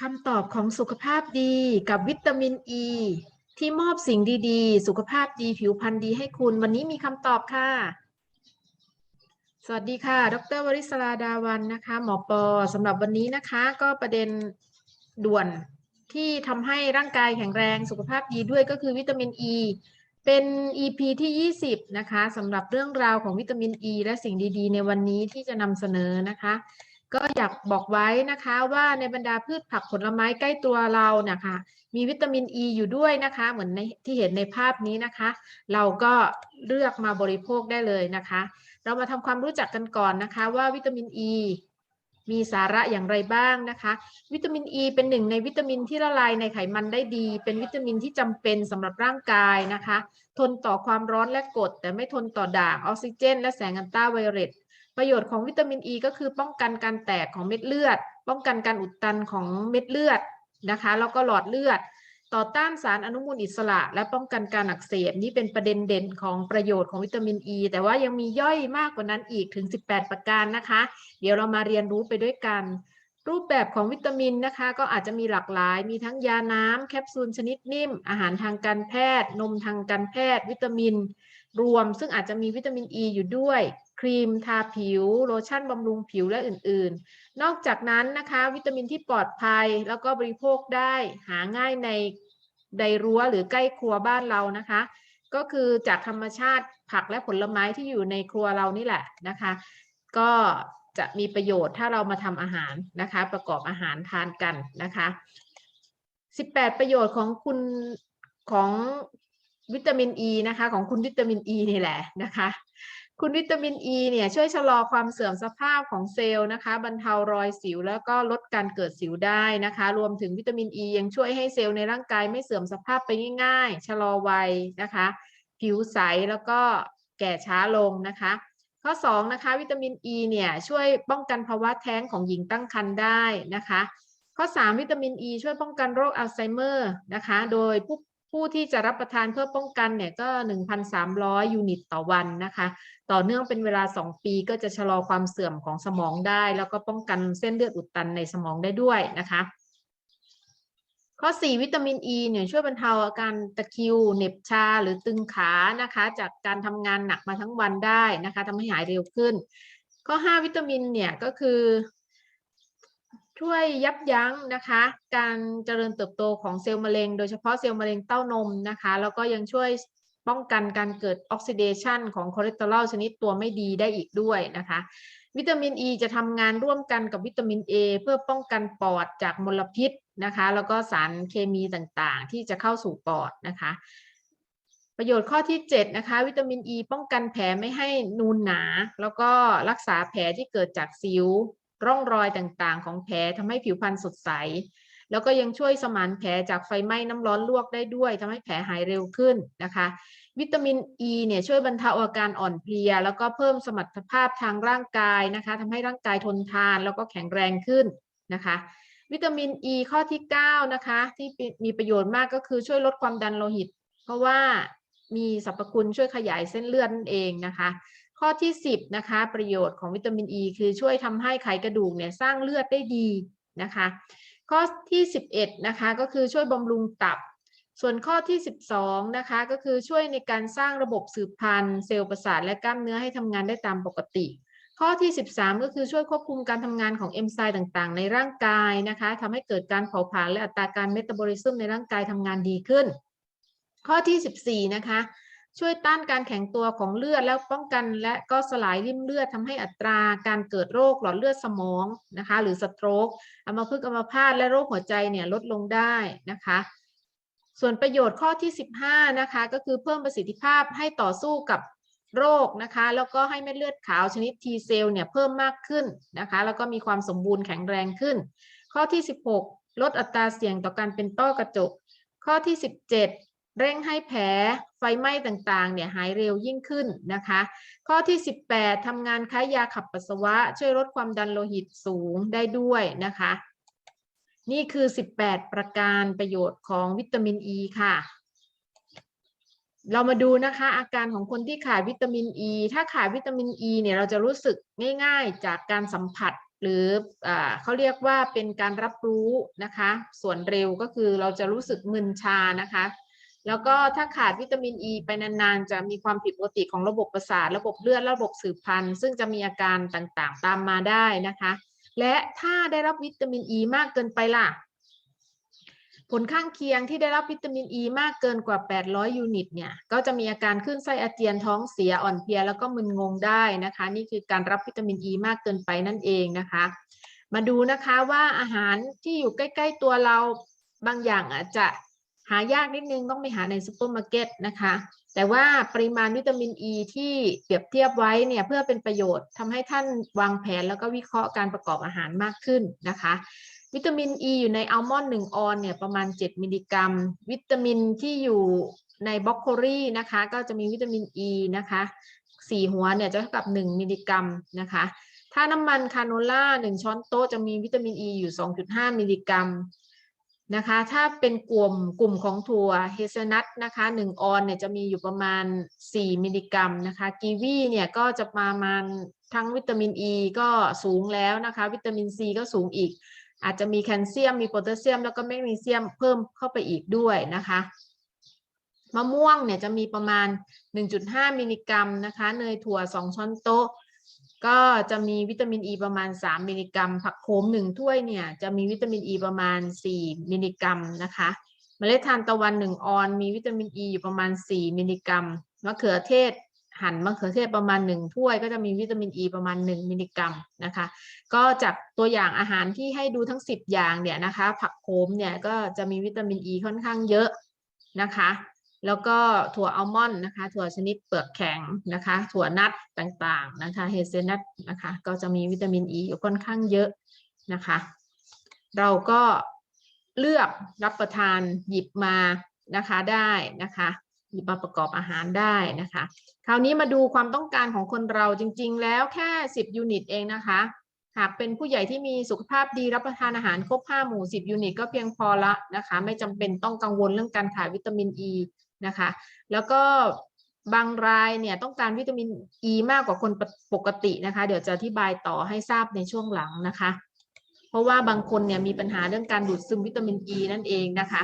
คำตอบของสุขภาพดีกับวิตามินอ e, ีที่มอบสิ่งดีๆ สุขภาพดีผิวพรรณดีให้คุณ วันนี้มีคำตอบค่ะ สวัสดีค่ะ ดรวริศราดาวันนะคะ หมอปอสำหรับวันนี้นะคะ ก็ประเด็นด่วนที่ทำให้ร่างกายแข็งแรงสุขภาพดีด้วยก็คือวิตามินอ e. ีเป็น EP ที่ 20 นะคะสำหรับเรื่องราวของวิตามินอ e ีและสิ่งดีๆ ในวันนี้ที่จะนำเสนอนะคะ ก็อยากบอกไว้นะคะว่าในบรรดาพืชผักผลไม้ใกล้ตัวเราเนี่ยค่ะมีวิตามินอ e ีอยู่ด้วยนะคะ เหมือนในที่เห็นในภาพนี้นะคะ เราก็เลือกมาบริโภคได้เลยนะคะ เรามาทำความรู้จักกันก่อนนะคะว่าวิตามินอ e ีมีสาระอย่างไรบ้างนะคะ วิตามินอ e ีเป็นหนึ่งในวิตามินที่ละลายในไขมันได้ดี เป็นวิตามินที่จำเป็นสำหรับร่างกายนะคะ ทนต่อความร้อนและกด แต่ไม่ทนต่อด่างออกซิเจน และแสงอัลตราไวโอเลต ประโยชน์ของวิตามินอ e ีก็คือป้องกันการแตกของเม็ดเลือด ป้องกันการอุดตันของเม็ดเลือดนะคะ แล้วก็หลอดเลือด ต่อต้านสารอนุมูลอิสระ และป้องกันการอักเสบนี่เป็นประเด็นเด่นของประโยชน์ของวิตามินอ e, ีแต่ว่ายังมีย่อยมากกว่านั้นอีกถึง 18 ประการนะคะ เดี๋ยวเรามาเรียนรู้ไปด้วยกัน รูปแบบของวิตามินนะคะ ก็อาจจะมีหลากหลาย มีทั้งยาน้ำแคปซูลชนิดนิ่ม อาหารทางการแพทย์ นมทางการแพทย์ วิตามิน รวม ซึ่งอาจจะมีวิตามินอ e ีอยู่ด้วย ครีมทาผิว โลชั่นบำรุงผิวและอื่นๆ นอกจากนั้นนะคะวิตามินที่ปลอดภัยแล้วก็บริโภคได้หาง่ายในในรั้วหรือใกล้ครัวบ้านเรานะคะ ก็คือจากธรรมชาติผักและผลไม้ที่อยู่ในครัวเรานี่แหละนะคะ ก็จะมีประโยชน์ถ้าเรามาทำอาหารนะคะ ประกอบอาหารทานกันนะคะ 18 ประโยชน์ของคุณของวิตามินอ e ีนะคะ ของคุณวิตามินอ e ีนี่แหละนะคะ คุณวิตามินอ e ีเนี่ยช่วยชะลอความเสื่อมสภาพของเซลล์นะคะ บรรเทารอยสิว แล้วก็ลดการเกิดสิวได้นะคะ รวมถึงวิตามินอ e ียังช่วยให้เซลล์ในร่างกายไม่เสื่อมสภาพไปง่ายๆ ชะลอวัยนะคะ ผิวใสแล้วก็แก่ช้าลงนะคะ ข้อ2นะคะวิตามินอ e ีเนี่ยช่วยป้องกันภาวะแท้งของหญิงตั้งครรภ์ได้นะคะ ข้อ 3 วิตามินอ e ีช่วยป้องกันโรคอัลไซเมอร์นะคะ โดยผู้ ผู้ที่จะรับประทานเพื่อป้องกันเนี่ยก็ 1,300 ยูนิตต่อวันนะคะ ต่อเนื่องเป็นเวลา 2 ปีก็จะชะลอความเสื่อมของสมองได้ แล้วก็ป้องกันเส้นเลือดอุดตันในสมองได้ด้วยนะคะ ข้อ 4 วิตามินอ e ีเนี่ยช่วยบรรเทาอาการตะคริวเหน็บชาหรือตึงขานะคะ จากการทำงานหนักมาทั้งวันได้นะคะทำให้หายเร็วขึ้น ข้อ 5 วิตามินเนี่ยก็คือ ช่วยยับยั้งนะคะ การเจริญเติบโตของเซลล์มะเร็ง โดยเฉพาะเซลล์มะเร็งเต้านมนะคะ แล้วก็ยังช่วยป้องกันการเกิดออกซิเดชันของคอเลสเตอรอลชนิดตัวไม่ดีได้อีกด้วยนะคะ วิตามินอ e ีจะทำงานร่วมกันกับวิตามิน A เพื่อป้องกันปอดจากมลพิษนะคะ แล้วก็สารเคมีต่างๆ ที่จะเข้าสู่ปอดนะคะประโยชน์ข้อที่ 7 นะคะ วิตามินอ e ีป้องกันแผลไม่ให้นูนหนา แล้วก็รักษาแผลที่เกิดจากสิว ร่องรอยต่างๆ ของแผลทำให้ผิวพรรณสดใส แล้วก็ยังช่วยสมานแผลจากไฟไหม้น้ำร้อนลวกได้ด้วยทำให้แผลหายเร็วขึ้นนะคะ วิตามินอ e ีเนี่ยช่วยบรรเทาอาการอ่อนเพลีย แล้วก็เพิ่มสมรรถภาพทางร่างกายนะคะทำให้ร่างกายทนทานแล้วก็แข็งแรงขึ้นนะคะวิตามินอ e ีข้อที่ 9 นะคะ ที่มีประโยชน์มากก็คือช่วยลดความดันโลหิต เพราะว่ามีสรรพคุณช่วยขยายเส้นเลือดนั่นเองนะคะ ข้อที่ 10นะคะประโยชน์ของวิตามินอ e ีคือช่วยทำให้ไขกระดูกเนี่ยสร้างเลือดได้ดีนะคะข้อที่ 11นะคะก็คือช่วยบำรุงตับ ส่วนข้อที่ 12นะคะก็คือช่วยในการสร้างระบบสืบพันธุ์เซลล์ประสาทและกล้ามเนื้อให้ทำงานได้ตามปกติ ข้อที่ 13 ก็คือช่วยควบคุมการทำงานของเอนไซม์ต่างๆ ในร่างกายนะคะทำให้เกิดการเผาผลาญและอัตราการเมตาบอลิซึมในร่างกายทำงานดีขึ้น ข้อที่ 14นะคะ ช่วยต้านการแข็งตัวของเลือดแล้วป้องกันและก็สลายริ่มเลือดทำให้อัตราการเกิดโรคหลอดเลือดสมองนะคะ หรือสโตรกอัมพฤกษ์อัมพาตและโรคหัวใจเนี่ยลดลงได้นะคะส่วนประโยชน์ข้อที่ 15 นะคะ ก็คือเพิ่มประสิทธิภาพให้ต่อสู้กับโรคนะคะ แล้วก็ให้เม็ดเลือดขาวชนิด T เซลล์เนี่ยเพิ่มมากขึ้นนะคะ แล้วก็มีความสมบูรณ์แข็งแรงขึ้น ข้อที่ 16 ลดอัตราเสี่ยงต่อการเป็นต้อกระจก ข้อที่ 17 เร่งให้แผลไฟไหม้ต่างๆเนี่ยหายเร็วยิ่งขึ้นนะคะ ข้อที่ 18ทำงานคล้ายยาขับปัสสาวะ ช่วยลดความดันโลหิตสูงได้ด้วยนะคะ นี่คือ 18 ประการประโยชน์ของวิตามินอ e ีค่ะ เรามาดูนะคะอาการของคนที่ขาดวิตามินอ e, ีถ้าขาดวิตามินอ e ีเนี่ยเราจะรู้สึกง่ายๆจากการสัมผัสหรืออ่าเขาเรียกว่าเป็นการรับรู้นะคะ ส่วนเร็วก็คือเราจะรู้สึกมึนชานะคะ แล้วก็ถ้าขาดวิตามินอ e ีไปนานๆ จะมีความผิดปกติของระบบประสาท ระบบเลือด ระบบสืบพันธุ์ ซึ่งจะมีอาการต่างๆ ตามมาได้นะคะ และถ้าได้รับวิตามินอ e ีมากเกินไปล่ะ ผลข้างเคียงที่ได้รับวิตามินอ e ีมากเกินกว่า 800 ยูนิตเนี่ย ก็จะมีอาการขึ้นไส้อาเจียนท้องเสียอ่อนเพลียแล้วก็มึนงงได้นะคะ นี่คือการรับวิตามินอ e ีมากเกินไปนั่นเองนะคะ มาดูนะคะว่าอาหารที่อยู่ใกล้ ๆ ตัวเราบางอย่างอาจจะ หายากนิดนึงต้องไปหาในซูเปอร์มาร์เก็ตนะคะ แต่ว่าปริมาณวิตามินอ e ีที่เปรียบเทียบไว้เนี่ยเพื่อเป็นประโยชน์ทำให้ท่านวางแผนแล้วก็วิเคราะห์การประกอบอาหารมากขึ้นนะคะวิตามินอ e ีอยู่ในอัลมอนด์หนึ่งออนเนี่ยประมาณ 7 มิลลิกรัม วิตามินที่อยู่ในบล็อกโคลีนะคะ ก็จะมีวิตามินอ e ีนะคะสี่หัวเนี่ยจะเท่ากับ 1 มิลลิกรัมนะคะ ถ้าน้ำมันคาโนล่า1ช้อนโต๊ะจะมีวิตามินอ e ีอยู่ 2.5 มิลลิกรัม นะคะ ถ้าเป็นกลุ่มกลุ่มของถั่วเฮเซลนัทนะคะ1ออนเนี่ยจะมีอยู่ประมาณ 4 มิลลิกรัมนะคะกีวีเนี่ยก็จะประมาณทั้งวิตามินอ e ีก็สูงแล้วนะคะ วิตามินซีก็สูงอีก อาจจะมีแคลเซียมมีโพแทสเซียม แล้วก็แมกนีเซียมเพิ่มเข้าไปอีกด้วยนะคะมะม่วงเนี่ยจะมีประมาณ 1.5 มิลลิกรัมนะคะ เนยถั่ว 2 ช้อนโต๊ะ ก็จะมีวิตามินอ e ีประมาณ 3 มิลลิกรัม ผักโขม1ถ้วยเนี่ยจะมีวิตามินอ e ีประมาณ 4 มิลลิกรัมนะคะเมล็ดทานตะวัน1ออน มีวิตามินอ e ีอยู่ประมาณ 4 มิลลิกรัมมะเขือเทศหั่นมะเขือเทศประมาณ1ถ้วยก็จะมีวิตามินอ e ีประมาณ 1 มิลลิกรัมนะคะ ก็จากตัวอย่างอาหารที่ให้ดูทั้ง 10 อย่างเนี่ยนะคะ ผักโขมเนี่ยก็จะมีวิตามินอ e ีค่อนข้างเยอะนะคะ แล้วก็ถั่วอัลมอนด์นะคะ ถั่วชนิดเปลือกแข็งนะคะ ถั่วนัทต่างๆนะคะเฮเซนัทนะคะ ก็จะมีวิตามินอ e ีอยู่ค่อนข้างเยอะนะคะ เราก็เลือกรับประทานหยิบมานะคะได้นะคะหยิบมาประกอบอาหารได้นะคะ คราวนี้มาดูความต้องการของคนเราจริง ๆ แล้วแค่ 10 ยูนิตเองนะคะ หากเป็นผู้ใหญ่ที่มีสุขภาพดีรับประทานอาหารครบ5หมู่ 10 ยูนิตก็เพียงพอละนะคะ ไม่จำเป็นต้องกังวลเรื่องการขาดวิตามินอ e ี นะคะ แล้วก็บางรายเนี่ยต้องการวิตามินอ e ีมากกว่าคนปกตินะคะ เดี๋ยวจะอธิบายต่อให้ทราบในช่วงหลังนะคะ เพราะว่าบางคนเนี่ยมีปัญหาเรื่องการดูดซึมวิตามินอ e ีนั่นเองนะคะ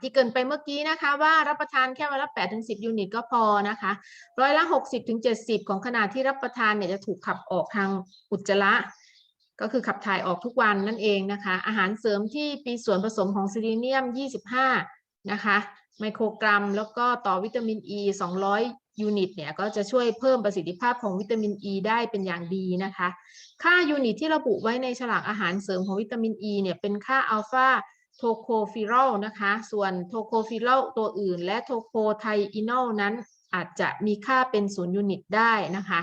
ที่เกินไปเมื่อกี้นะคะว่ารับประทานแค่วันละ8ถึง10 ยูนิตก็พอนะคะร้อยละ 60ถึง70 ของขนาดที่รับประทานเนี่ยจะถูกขับออกทางอุจจาระ ก็คือขับถ่ายออกทุกวันนั่นเองนะคะ อาหารเสริมที่มีส่วนผสมของซิลิเนียม 25 นะคะ ไมโครกรัม แล้วก็ต่อวิตามินอ e ี200 ยูนิตเนี่ยก็จะช่วยเพิ่มประสิทธิภาพของวิตามินอ e ีได้เป็นอย่างดีนะคะ ค่ายูนิตที่ระบุไว้ในฉลากอาหารเสริมของวิตามินอ e ีเนี่ยเป็นค่าอัลฟาโทโคฟิรอลนะคะ ส่วนโทโคฟิรอลตัวอื่น และโทโคไทอินอลนั้นอาจจะมีค่าเป็นศูนย์ยูนิตได้นะคะ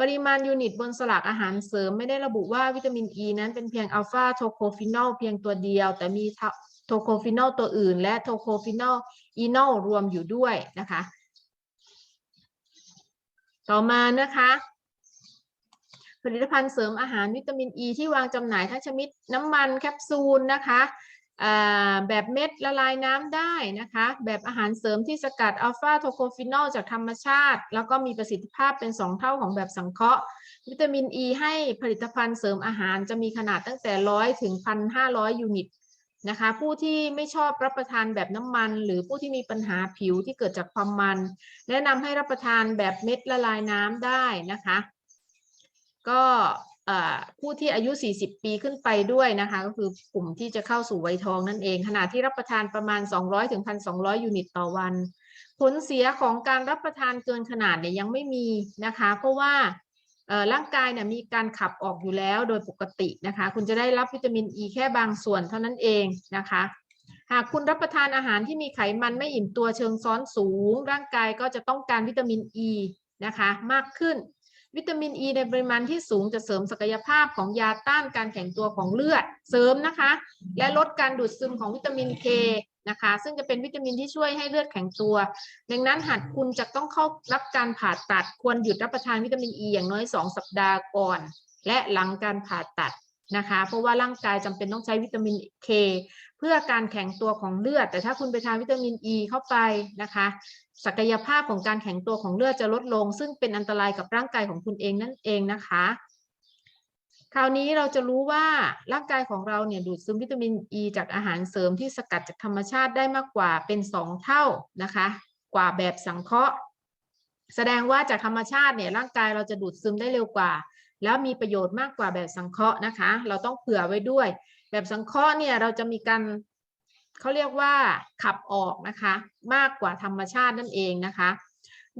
ปริมาณยูนิตบนสลากอาหารเสริมไม่ได้ระบุว่าวิตามินอ e ีนั้นเป็นเพียงอัลฟาโทโคฟินอลเพียงตัวเดียว แต่มี โทโคฟินอลตัวอื่น และโทโคฟินอลอีนอลรวมอยู่ด้วยนะคะ ต่อมานะคะผลิตภัณฑ์เสริมอาหารวิตามินอ e ีที่วางจำหน่ายทั้งชนิดน้ำมันแคปซูลนะคะแบบเม็ดละลายน้ำได้นะคะ แบบอาหารเสริมที่สกัดอัลฟาโทโคฟินอลจากธรรมชาติ แล้วก็มีประสิทธิภาพเป็น 2 เท่าของแบบสังเคราะห์ วิตามินอ e ีให้ผลิตภัณฑ์เสริมอาหารจะมีขนาดตั้งแต่ 100 ถึง 1,500 ยูนิต นะคะผู้ที่ไม่ชอบรับประทานแบบน้ำมัน หรือผู้ที่มีปัญหาผิวที่เกิดจากความมัน แนะนำให้รับประทานแบบเม็ดละลายน้ำได้นะคะ ก็ผู้ที่อายุ 40 ปีขึ้นไปด้วยนะคะ ก็คือกลุ่มที่จะเข้าสู่วัยทองนั่นเอง ขณะที่รับประทานประมาณ 200ถึง1,200 ยูนิตต่อวัน ผลเสียของการรับประทานเกินขนาดเนี่ยยังไม่มีนะคะ เพราะว่า ร่างกายเนี่ยมีการขับออกอยู่แล้วโดยปกตินะคะ คุณจะได้รับวิตามินอ e ีแค่บางส่วนเท่านั้นเองนะคะ หากคุณรับประทานอาหารที่มีไขมันไม่อิ่มตัวเชิงซ้อนสูง ร่างกายก็จะต้องการวิตามินอ e ีนะคะ มากขึ้น วิตามินอ e ีในปริมาณที่สูงจะเสริมศักยภาพของยาต้านการแข็งตัวของเลือดเสริมนะคะ และลดการดูดซึมของวิตามินเคนะคะ ซึ่งจะเป็นวิตามินที่ช่วยให้เลือดแข็งตัว ดังนั้นหากคุณจะต้องเข้ารับการผ่าตัด ควรหยุดรับประทานวิตามินอ e ีอย่างน้อย 2 สัปดาห์ก่อน และหลังการผ่าตัดนะคะ เพราะว่าร่างกายจำเป็นต้องใช้วิตามินเค พื่อการแข็งตัวของเลือด แต่ถ้าคุณไปทานวิตามินอ e ีเข้าไปนะคะ ศักยภาพของการแข็งตัวของเลือดจะลดลง ซึ่งเป็นอันตรายกับร่างกายของคุณเองนั่นเองนะคะ คราวนี้เราจะรู้ว่าร่างกายของเราเนี่ยดูดซึมวิตามินอ e ีจากอาหารเสริมที่สกัดจากธรรมชาติได้มากกว่าเป็นสองเท่านะคะ กว่าแบบสังเคราะห์ แสดงว่าจากธรรมชาติเนี่ยร่างกายเราจะดูดซึมได้เร็วกว่า แล้วมีประโยชน์มากกว่าแบบสังเคราะห์นะคะ เราต้องเผื่อไว้ด้วย แบบสังเคราะห์เนี่ยเราจะมีการเขาเรียกว่าขับออกนะคะ มากกว่าธรรมชาตินั่นเองนะคะ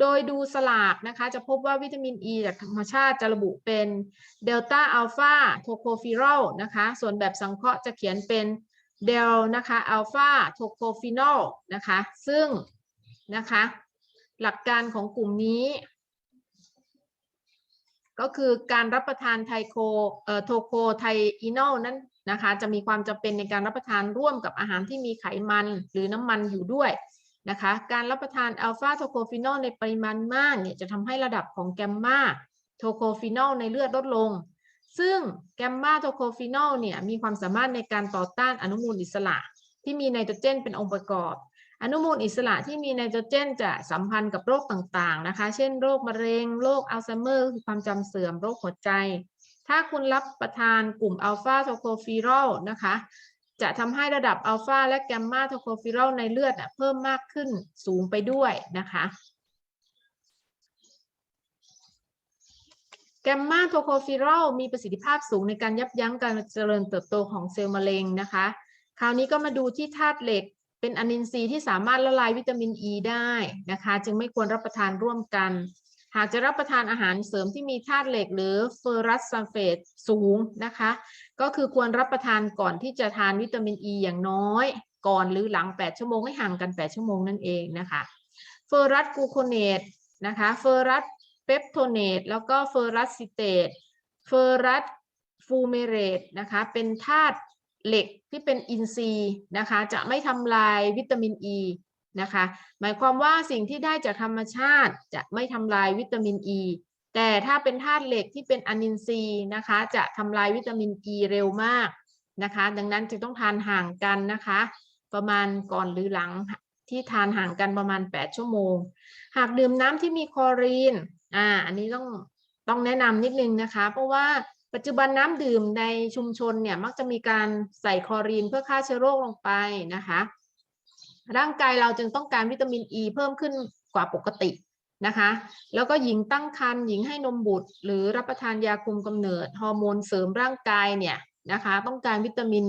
โดยดูสลากนะคะ จะพบว่าวิตามินอ e ีจากธรรมชาติจะระบุเป็นเดลต้าอัลฟาโทโคฟิรอลนะคะ ส่วนแบบสังเคราะห์จะเขียนเป็นเดลนะคะอัลฟาโทโคฟินอลนะคะ ซึ่งนะคะ หลักการของกลุ่มนี้ก็คือการรับประทานไทโคเอ่อโทโคไทอินอลนั้น นะคะ จะมีความจำเป็นในการรับประทานร่วมกับอาหารที่มีไขมันหรือน้ำมันอยู่ด้วยนะคะ การรับประทานอัลฟาโทโคฟินอลในปริมาณมากเนี่ยจะทำให้ระดับของแกมมาโทโคฟินอลในเลือดลดลง ซึ่งแกมมาโทโคฟินอลเนี่ยมีความสามารถในการต่อต้านอนุมูลอิสระ ที่มีไนโตรเจนเป็นองค์ประกอบ อนุมูลอิสระที่มีไนโตรเจนจะสัมพันธ์กับโรคต่างๆนะคะ เช่นโรคมะเร็ง โรคอัลไซเมอร์คือความจำเสื่อม โรคหัวใจ ถ้าคุณรับประทานกลุ่มอัลฟาโทโคฟิรอลนะคะ จะทำให้ระดับอัลฟาและแกมมาโทโคฟิรอลในเลือดเพิ่มมากขึ้นสูงไปด้วยนะคะแกมมาโทโคฟิรอลมีประสิทธิภาพสูงในการยับยั้งการเจริญเติบโตของเซลล์มะเร็งนะคะ คราวนี้ก็มาดูที่ธาตุเหล็ก เป็นอนินทรีย์ที่สามารถละลายวิตามินอ e ีได้นะคะ จึงไม่ควรรับประทานร่วมกัน หากจะรับประทานอาหารเสริมที่มีธาตุเหล็กหรือเฟอรัสซัลเฟตสูงนะคะ ก็คือควรรับประทานก่อนที่จะทานวิตามินอ e ีอย่างน้อย ก่อนหรือหลัง 8 ชั่วโมงให้ห่างกัน 8 ชั่วโมงนั่นเองนะคะ เฟอรัสกูโคเนตนะคะเฟอรัสเปปโทเนตแล้วก็เฟอรัสซิเตตเฟอรัสฟูเมเรตนะคะเป็นธาตุเหล็กที่เป็นอินทรีย์นะคะจะไม่ทำลายวิตามินอ e ี นะคะ หมายความว่าสิ่งที่ได้จากธรรมชาติจะไม่ทำลายวิตามินอ e, ีแต่ถ้าเป็นธาตุเหล็กที่เป็นอนินทรีย์นะคะ จะทำลายวิตามินอ e ีเร็วมากนะคะ ดังนั้นจึงต้องทานห่างกันนะคะ ประมาณก่อนหรือหลังที่ทานห่างกันประมาณ 8 ชั่วโมง หากดื่มน้ำที่มีคลอรีนอ่าอันนี้ต้องต้องแนะนำนิดนึงนะคะ เพราะว่าปัจจุบันน้ำดื่มในชุมชนเนี่ยมักจะมีการใส่คลอรีนเพื่อฆ่าเชื้อโรคลงไปนะคะ ร่างกายเราจึงต้องการวิตามินอ e ีเพิ่มขึ้นกว่าปกตินะคะ แล้วก็หญิงตั้งครรภ์หญิงให้นมบุตร หรือรับประทานยาคุมกำเนิดฮอร์โมนเสริมร่างกายเนี่ยนะคะ ต้องการวิตามิน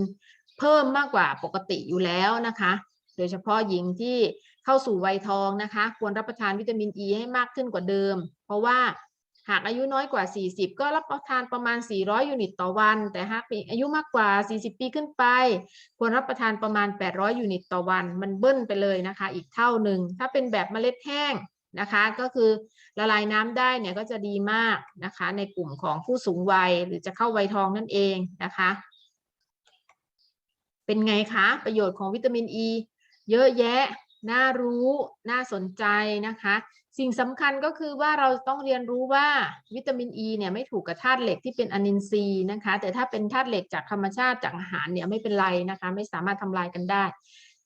เพิ่มมากกว่าปกติอยู่แล้วนะคะ โดยเฉพาะหญิงที่เข้าสู่วัยทองนะคะ ควรรับประทานวิตามินอ e ีให้มากขึ้นกว่าเดิม เพราะว่า หากอายุน้อยกว่า 40 ก็รับประทานประมาณ 400 ยูนิตต่อวัน แต่หากมีอายุมากกว่า 40 ปีขึ้นไป ควรรับประทานประมาณ 800 ยูนิตต่อวัน มันเบิ้ลไปเลยนะคะ อีกเท่าหนึ่ง ถ้าเป็นแบบเมล็ดแห้งนะคะ ก็คือละลายน้ำได้เนี่ยก็จะดีมากนะคะ ในกลุ่มของผู้สูงวัยหรือจะเข้าวัยทองนั่นเองนะคะ เป็นไงคะ ประโยชน์ของวิตามินอ e, ีเยอะแยะ น่ารู้ น่าสนใจนะคะ สิ่งสำคัญก็คือว่าเราต้องเรียนรู้ว่าวิตามินอ e ีเนี่ยไม่ถูกกับธาตุเหล็กที่เป็นอนินทรีย์นะคะ แต่ถ้าเป็นธาตุเหล็กจากธรรมชาติจากอาหารเนี่ยไม่เป็นไรนะคะ ไม่สามารถทำลายกันได้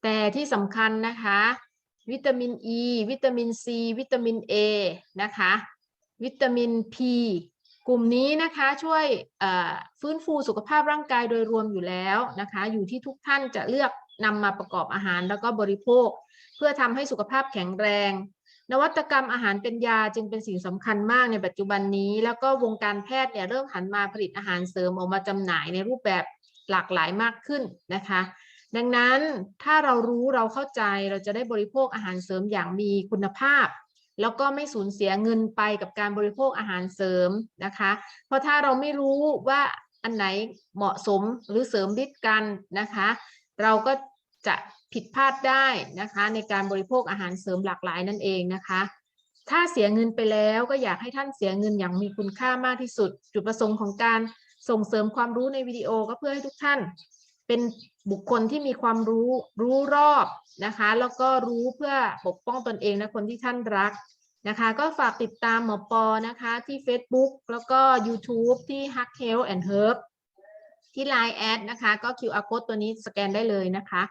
แต่ที่สำคัญนะคะ วิตามินอ e, ีวิตามินซีวิตามินเอนะคะ วิตามินพีกลุ่มนี้นะคะช่วยฟื้นฟูสุขภาพร่างกายโดยรวมอยู่แล้วนะคะ อยู่ที่ทุกท่านจะเลือกนำมาประกอบอาหารแล้วก็บริโภค เพื่อทำให้สุขภาพแข็งแรง นวัตกรรมอาหารเป็นยาจึงเป็นสิ่งสำคัญมากในปัจจุบันนี้ แล้วก็วงการแพทย์เนี่ยเริ่มหันมาผลิตอาหารเสริมออกมาจำหน่ายในรูปแบบหลากหลายมากขึ้นนะคะ ดังนั้นถ้าเรารู้เราเข้าใจเราจะได้บริโภคอาหารเสริมอย่างมีคุณภาพ แล้วก็ไม่สูญเสียเงินไปกับการบริโภคอาหารเสริมนะคะ เพราะถ้าเราไม่รู้ว่าอันไหนเหมาะสมหรือเสริมฤทธิ์กันนะคะ เราก็จะ ผิดพลาดได้นะคะ ในการบริโภคอาหารเสริมหลากหลายนั่นเองนะคะ ถ้าเสียเงินไปแล้วก็อยากให้ท่านเสียเงินอย่างมีคุณค่ามากที่สุด จุดประสงค์ของการส่งเสริมความรู้ในวิดีโอก็เพื่อให้ทุกท่าน เป็นบุคคลที่มีความรู้รู้รอบนะคะ แล้วก็รู้เพื่อปกป้องตนเองและคนที่ท่านรักนะคะ ก็ฝากติดตามหมอปอนะคะที่ Facebook แล้วก็ YouTube ที่ Hack Health and Herb ที่ Line แอดนะคะ ก็ QR code ตัวนี้สแกนได้เลยนะคะ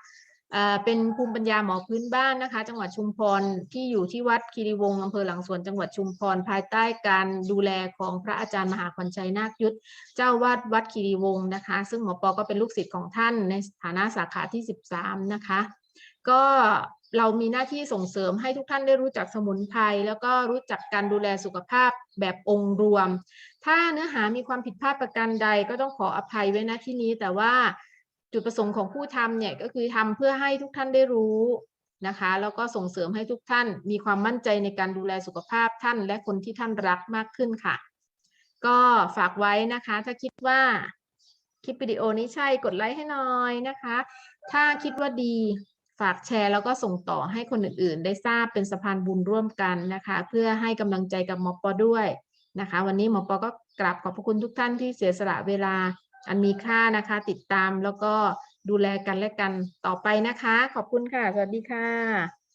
เป็นภูมิปัญญาหมอพื้นบ้านนะคะ จังหวัดชุมพรที่อยู่ที่วัดคีรีวงศ์อำเภอหลังสวนจังหวัดชุมพรภายใต้การดูแลของพระอาจารย์มหาขวัญชัยนาคยุทธเจ้าวาดวัดคีรีวงศ์นะคะ ซึ่งหมอปอก็เป็นลูกศิษย์ของท่านในฐานะสาขาที่ 13 นะคะ ก็เรามีหน้าที่ส่งเสริมให้ทุกท่านได้รู้จักสมุนไพรแล้วก็รู้จักการดูแลสุขภาพแบบองค์รวม ถ้าเนื้อหามีความผิดพลาดประการใดก็ต้องขออภัยไว้ณที่นี้แต่ว่า จุดประสงค์ของผู้ทำเนี่ยก็คือทำเพื่อให้ทุกท่านได้รู้นะคะ แล้วก็ส่งเสริมให้ทุกท่านมีความมั่นใจในการดูแลสุขภาพท่าน และคนที่ท่านรักมากขึ้นค่ะ ก็ฝากไว้นะคะ ถ้าคิดว่าคลิปวิดีโอนี้ใช่กดไลค์ให้หน่อยนะคะ ถ้าคิดว่าดีฝากแชร์แล้วก็ส่งต่อให้คนอื่นๆ ได้ทราบเป็นสะพานบุญร่วมกันนะคะ เพื่อให้กำลังใจกับหมอปอด้วยนะคะ วันนี้หมอปอก็กราบขอบพระคุณทุกท่านที่เสียสละเวลา อันมีค่านะคะ ติดตามแล้วก็ดูแลกันและกันต่อไปนะคะ ขอบคุณค่ะ สวัสดีค่ะ